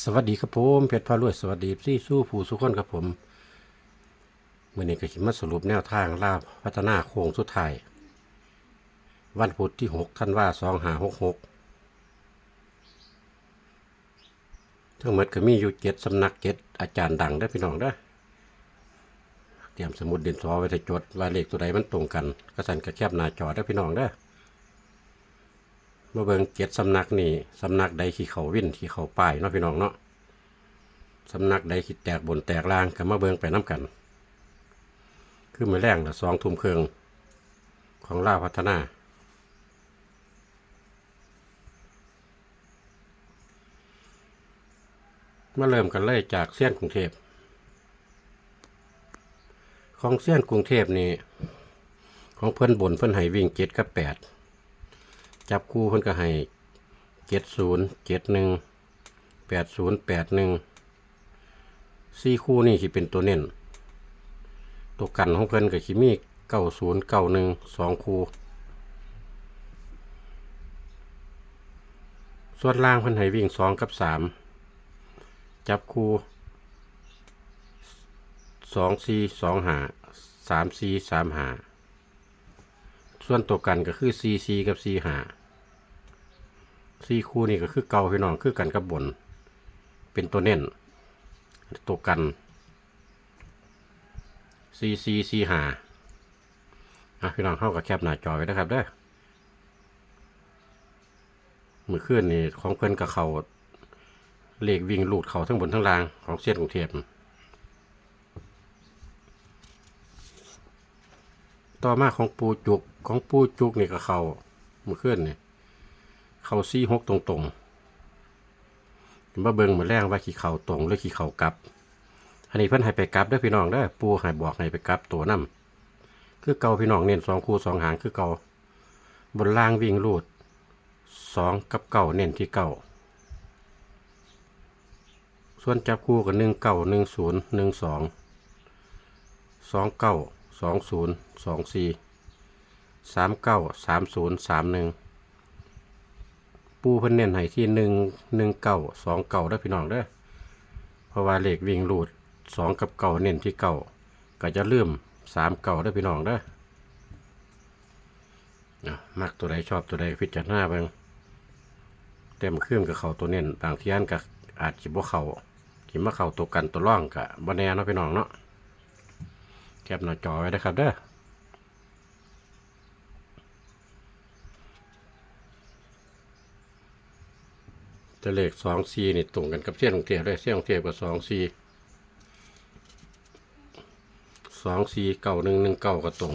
สวัสดีครับผมเพชรพารวยสวัสดีพี่สู้ผู้สุขคนครับผมเมื่อนี้ก็ขิมาสรุปแนวทางลาบพัฒนาโค้งสุดท้าย วันพุธที่หกท่านว่าสองหาหกหกทั้งหมดก็มีอยู่เจ็ดสำนักเจ็ดอาจารย์ดังได้พี่น้องได้เตรียมสมุดดินสอไว้จะจดว่าเลขตัวใดมันตรงกัน ก็สั่นกระแคบหน้าจอได้พี่น้องได้ มาเบิงเจ็ดสำนักนี่สำนักใดขี่เขาวิ่นขี่เขาป้ายเนาะพี่น้องเนาะสำนักใดขี่แตกบนแตกล่างก็มาเบิงไปน้ำกัน คือมือแรงละสองทุ่มเครื่องของล่าพัฒนา มาเริ่มกันเลยจากเส้นกรุงเทพ ของเส้นกรุงเทพนี่ของเพื่อนบนเพื่อนให้วิ่งเจ็ดกับแปด จับคู่เพิ่นก็ให้เจ็ดศูนย์เจ็ดหนึ่งแปดศูนย์แปดหนึ่งสี่คู่นี่สิเป็นตัวเน้นตัวกันของเพิ่นก็สิมีเก้าศูนย์เก้าหนึ่งสองคู่ ส่วนล่างเพิ่นให้วิ่งสองกับสามจับคู่สองสี่สองหาสามสี่สามหาส่วนตัวกันก็คือ C C กับ C หา C คู่นี่ก็คือเก่าพี่น้องคือกันกับบน เป็นตัวเน้น ตัวกัน C C C หาอะพี่น้องเข้ากับแคปหน้าจอไว้นะครับเด้อมือขึ้นนี่ของเพื่อนกับเขาเลขวิ่งลูดเขาทั้งบนทั้งล่างของเส้นกรุงเทพต่อมาของปูจุกของปูจุกนี่ก็เขาเมื่อคืนนี่ เขาซี่หกตรงตรงๆมาเบิ่งมาแรงว่าขี่เข่าตรงหรือขี่เข่ากลับ อันนี้เพิ่อนให้ไปกลับด้อพี่น้องเด้ปูให้บอกให้ไปกลับตัวนํคือเก่าพี่น้องเน้นสองคู่สองหางคือเก่าบนล่างวิ่งลูดสองกับเก่าเน้นที่เก่าส่วนจับคู่กับหนึ่งเก่าหนึ่งศูนย์หนึ่งสองสองเก้าสองศูนย์สองสี่สามเก้าสามศูนย์สามหนึ่ง ปูเพิ่นเน้นให้ที่หนึ่งหนึ่งเก้าสองเก้าได้พี่น้องเด้อเพราะว่าเลขวิ่งรูดสองกับเก้าเน้นที่เก้าก็จะเลื่อมสามเก้าได้พี่น้องเด้ออะมักตัวใดชอบตัวใดพิจารณาบิ่งเต็มเครื่องกับเขาตัวเน้นบางทีอันก็อาจจะบ่เขาขิมาเขาตัวกันตัวร่องกะบ่แนเนาะพี่น้องเนาะแคปหน้าจอไว้นะครับเด้อ จะเลขสองซีนี่ตรงกันกับเส้นของเทียบได้เส้นของเทียบกับสองซีสองซีเก่าหนึ่งหนึ่งเก่าก็ตรง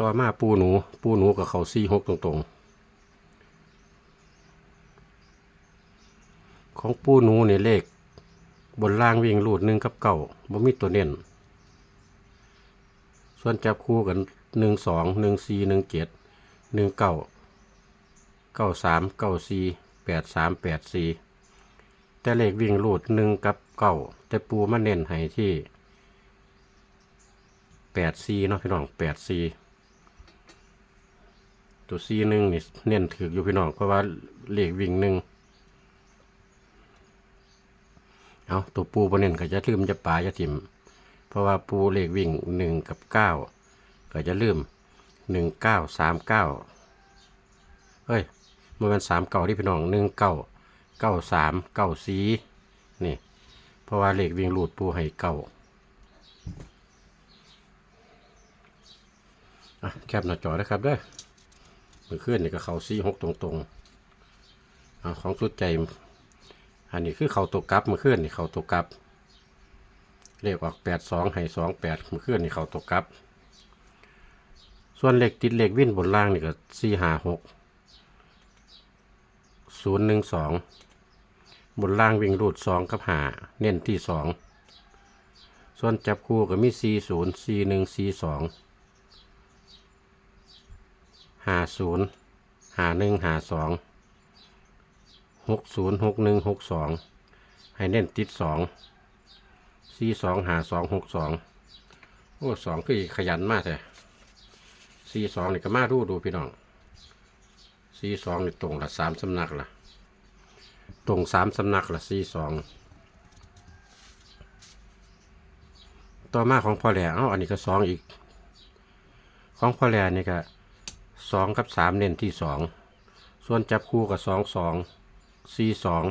ต่อมาปูหนู ปูหนูกับเขาซีหกตรงๆของปูหนูนี่เลข บนล่างวิ่งรูดหนึ่งกับเก่าบ่มีตัวเน้น ส่วนจับคู่กันหนึ่งสองหนึ่งสี่หนึ่งเจ็ดหนึ่งเก้า เก้าสามเก้าสี่แปดสามแปดสี่แต่เลขวิ่งรูดหนึ่งกับเก้าแต่ปูมาเน้นให้ที่แปดสี่เนาะพี่น้องแปดสี่ตัวสี่หนึ่งนี่เน้นถืออยู่พี่น้องเพราะว่าเลขวิ่งหนึ่งเอาตัวปูบนเน้นก็จะลืมจะปลาจะถิ่ม เพราะว่าปูเลขวิ่งหนึ่งกับเก้าก็จะลืมหนึ่งเก้าสามเก้าเฮ้ย มันเป็นสามเก้าที่พี่น้องหนึ่งเก้าเก้าสามเก้าสีนี่ เพราะว่าเลขวิ่งรูดปูให้เก้าอะแคปหน้าจอนะครับเด้อมือขึ้นนี่ก็เขาซีหกตรงๆอของสุดใจ อันนี้คือเขาตัวกลับเมื่อคืนนี่เขาตัวกลับเลขออกแปดสองให้สองแปดเมื่อคืนนี่เขาตัวกลับ ส่วนเหลขติดเหลขวิ่นบนล่างนี่ก็สี่หาหก ศูนย์หนึ่งสองบนล่างวิ่งรูดสองกับหาเน้นที่สองส่วนจับคู่ก็มีสี่ศูนย์สี่หนึ่งสี่สองหาศูนย์หาหนึ่งหาสองหกศูนย์หกหนึ่งหกสองให้เน้นติดสองสี่สองหาสองหกสองโอ้สองคือขยันมากเลยสี่สองนี่ก็มาดูดูพี่น้อง สี่สองนี่ตรงละสามสำนักละตรงสามสำนักละสี่สองต่อมาของพ่อแหล่เอ้าอันนี้ก็สองอีก ของพ่อแหล่นี่ก็สองกับสามเน้นที่สองส่วนจับคู่กับสองสองสี่สอง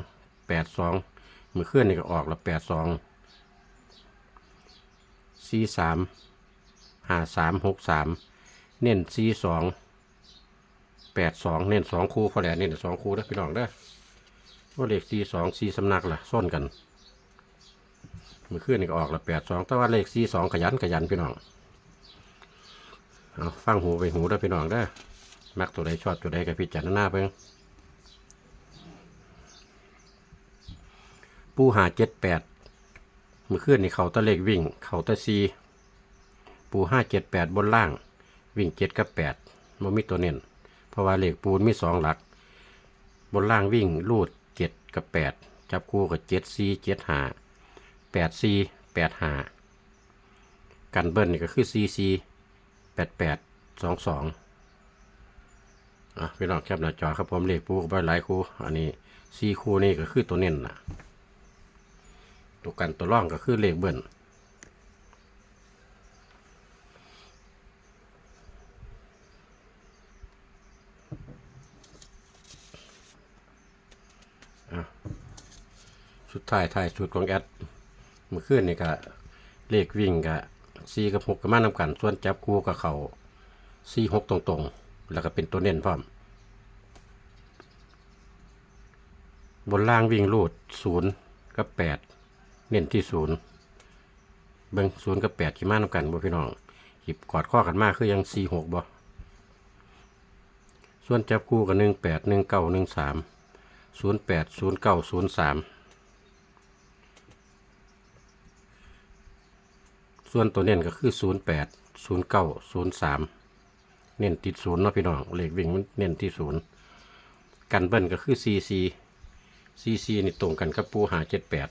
แปดสองมือเคลื่อนนี่ก็ออกละแปดสองสี่สามห้าสามหกสามเน้นสี่สอง แปดสองเน้นสองคู่พ่อแหล่เน้นสองคู่นะพี่น้องเด้อว่าเลขสี่สองสี่สำนักล่ะส้นกันมือขึ้นนี่ก็ออกละแปดสองแต่ว่าเลขสี่สองขยันขยันพี่น้องเอาฟังหูไปหูได้พี่น้องได้อมักตัวใดชอบตัวใดกับพิจารณาเพิ่งปูหาเจ็ดแปดมือขึ้นนี่เขาตะเลขวิ่ง เขาตะซีปูห้าเจ็ดแปดบนล่าง วิ่งเจ็ดกับแปดมันมีตัวเน้น ราะว่าเลขปูนมีสองหลัก บนล่างวิ่งรูดเจ็ดกับแปดจับคู่กับเจ็ดสี่เจ็ดหาแปดสี่แปดหากันเบิ้ลนี่ก็คือสี่สี่แปดแปดสองสองอะพี่น้องแคปหน้าจอครับผมเลขปูกับใบหลายคู่อันนี้สี่คู่นี่ก็คือตัวเน้นนะตัวกันตัวร่องก็คือเลขเบิ้ล สุดท้ายท้ายสุดของแอดเมื่อคืนนี่ก็เลขวิ่งก็สี่กับหกก็มานำกันส่วนจับคู่กับเขาสี่หกตรงๆ แล้วก็เป็นตัวเน้นพร้อม บนล่างวิ่งรูดศูนย์กับแปดเน้นที่ศูนย์เบิ้งศูนย์กับแปดที่มานำกันบ่พี่น้องหยิบกอดข้อกันมากคือยังสี่หกบ่ส่วนจับคู่กับหนึ่งแปดหนึ่งเก้าหนึ่งสามศูนย์แปดศูนย์เก้าศูนย์สาม ส่วนตัวเน้นก็คือศูนย์แปดศูนย์เน้นติดศูนย์เนาะพี่น้องเลขวิ่งมันเน้นที่ศูนย์กันเบิ้ลก็คือซีซีซีซีนี่ตรงกันกับปูหาเจ็ดแปด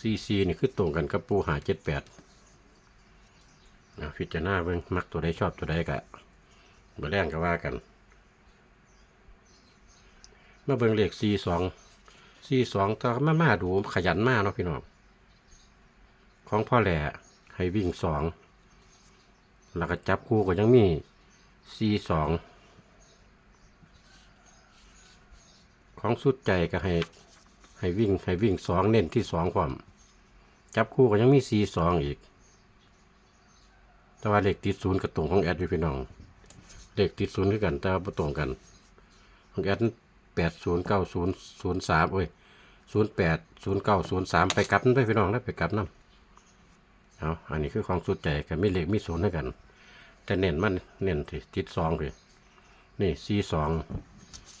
ซีซีนี่คือตรงกันกับปูหาเจ็ดแปดพิจารณาเบิ้งมักตัวใดชอบตัวใดกะเบอร์แรงก็ว่ากัน มาเบิ้งเลขซี สองสี่สองถ้ามามาดูขยันมากเนาะพี่น้อง ของพ่อแหล่ให้วิ่งสอง แล้วก็จับคู่ก็ยังมีสี่สอง ของสุดใจก็ให้ให้วิ่งให้วิ่งสองเน้นที่สองความ จับคู่ก็ยังมีสี่สองอีก แต่ว่าเลขติดศูนย์กับตรงของแอดพี่น้องเลขติดศูนย์คือกันแต่ว่าบ่ตรงกันของแอด แปดศูนย์เก้าศูนย์ศูนย์สามเอ้ยศูนย์แปดศูนย์เก้าศูนย์สามไปกลับนั่นด้วยพี่น้องแล้วไปกลับนั่นเอาอันนี้คือของสุดใจกับมีเลขมีศูนย์ด้วยกันแต่เน้นมันเน้นที่ติดสองเลยนี่สี่สอง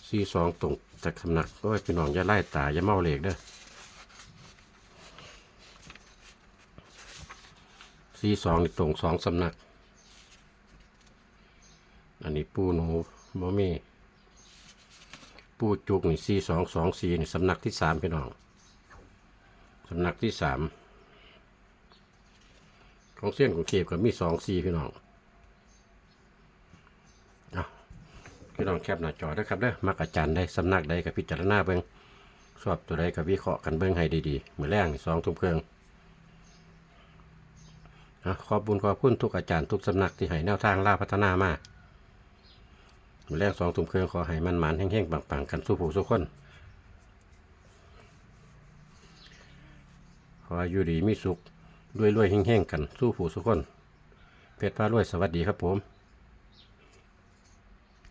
สี่สองตรงจากสำนักโอ้ยพี่น้องอย่าไล่ตาอย่าเมาเหลขเด้อสี่สองนี่ตรงสองสำนัก อันนี้ปูหนูบ่มี ปูจุกนี่สี่สองสองสี่นี่สำนักที่สามพี่น้องสำนักที่สามของเส้นของเขียบก็มีสองสี่พี่น้องเอาพี่น้องแคปหน้าจอได้ครับเด้อมักอาจารย์ได้สำนักใดกับพิจารณาเบิ้งชอบตัวใดกับวิเคราะห์กันเบิ้งให้ดีๆเมือแรงสองทุ่มเครื่องอะขอบบุญขอบคุณทุกอาจารย์ทุกสำนักที่ให้แนวทางล่าพัฒนามาก มือแรกสองตุ่มเครืองขอให้มันหมานแห้งๆปังๆ กันสู้ผู้สู้คนขออายุดีมีสุขรวยๆแห้งๆกันสู้ผู้สู้คน เพชรพารวยสวัสดีครับผม